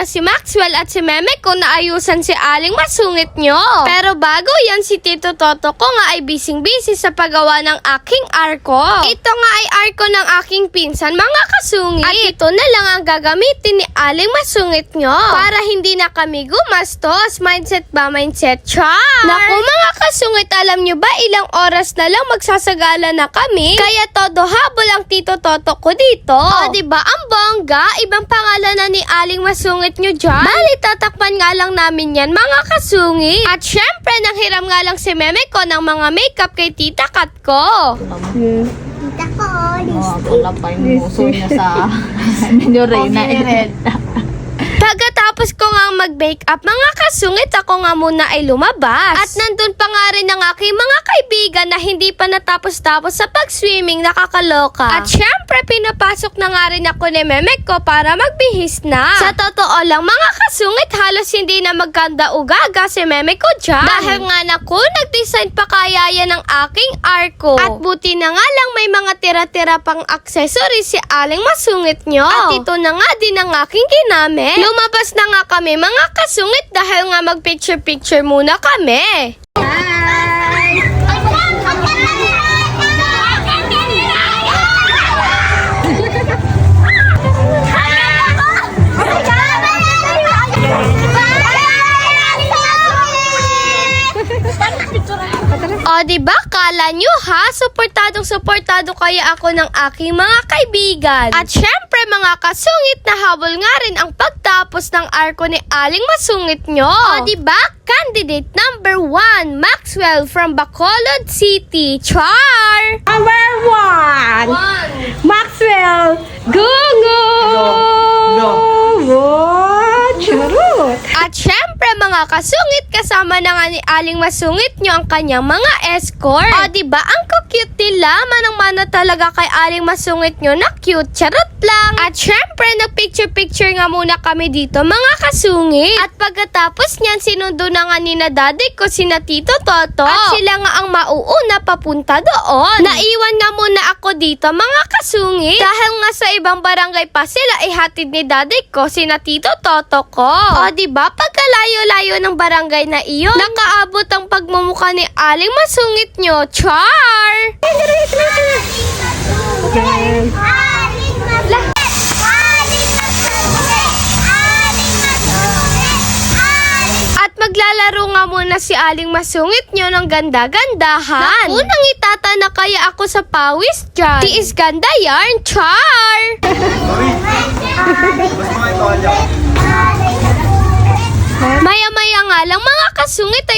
niya si Maxwell at si Meme ko na ayusan si Aling masungit nyo. Pero bago yan, si Tito Toto ko nga ay bising-busy sa paggawa ng aking arko. Ito nga ay arko ng aking pinsan, mga kasungit. At ito na lang ang gagamitin ni Aling masungit nyo. Para hindi na kami gumastos. Mindset ba? Mindset char! Naku mga kasungit, alam nyo ba ilang oras na lang magsasagala na kami? Kaya todo habol ang Tito Toto ko dito. O, di ba ang bongga? Ibang pangalan na ni Aling masungit nyo dyan. Bali, tatakpan nga lang namin yan, mga kasungit. At syempre, nanghiram nga lang si Meme ko ng mga makeup kay Tita Kat ko. Kita ko, Oh, wala pa yung muso niya sa Minyorena. Pagkatapos ko nga mag-bake up, mga kasungit, ako nga muna ay lumabas. At nandun pa nga rin ang aking mga kaibigan na hindi pa natapos-tapos sa pag-swimming, nakakaloka. At syempre, pinapasok na nga rin ako ni Memek ko para magbihis na. Sa totoo lang, mga kasungit, halos hindi na magkanda ugaga si Memek ko dyan. Dahil nga naku, nag-design pa kaya yan ng aking arko. At buti na nga lang may mga tira-tira pang accessories si Aling masungit nyo. At ito na nga din ang aking ginamit. Lumabas na nga kami mga kasungit dahil nga mag-picture-picture muna kami. Di ba? Kala nyo ha? Suportadong suportado kaya ako ng aking mga kaibigan. At syempre, mga kasungit na habol nga rin ang pagtapos ng arko ni Aling Masungit nyo. O, di ba? Candidate number one, Maxwell from Bacolod City. Char! Number At syempre mga kasungit, kasama na nga ni Aling Masungit nyo ang kanyang mga escort. O diba, ang cute nila, manang-mana talaga kay Aling Masungit nyo na cute, charot lang. At syempre, nagpicture-picture nga muna kami dito mga kasungit. At pagkatapos niyan, sinundo na nga ni na daddy ko si na Tito Toto. At sila nga ang mauuna papunta doon. Naiwan nga muna ako dito mga kasungit. Dahil nga sa ibang barangay pa sila ihatid ni daddy ko si na Tito Toto ko. O diba, pagkalayo-layo ng barangay na iyon, nakaabot ang pagmumuka ni Aling Masungit nyo, Char! At maglalaro nga muna si Aling Masungit nyo ng ganda-gandahan. Naku, nang itata na kaya ako sa pawis dyan. Tiis ganda yarn, Char!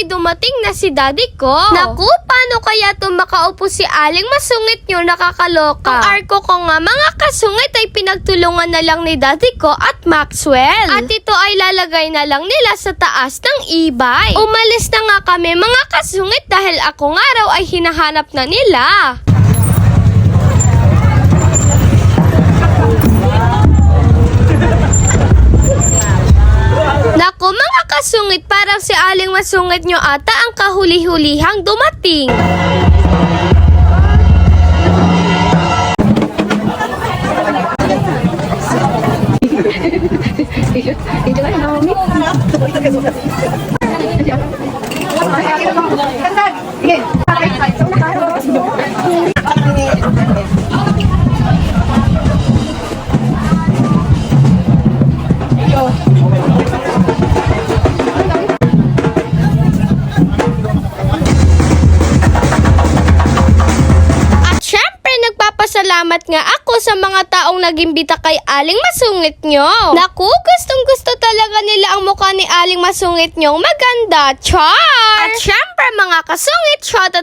Ay dumating na si daddy ko. Naku, paano kaya to makaupo si Aling Masungit nyo nakakaloka? Ang arko ko nga mga kasungit ay pinagtulungan na lang ni daddy ko at Maxwell. At ito ay lalagay na lang nila sa taas ng e-bike. Umalis na nga kami mga kasungit dahil ako nga raw ay hinahanap na nila. Mga kasungit, parang si Aling Masungit nyo ata ang kahuli-hulihang dumating. Nagpapasalamat nga ako sa mga taong nagimbita kay Aling Masungit nyo. Naku, gustong gusto talaga nila ang mukha ni Aling Masungit nyong maganda. Char! At syempre, mga kasungit, shoutout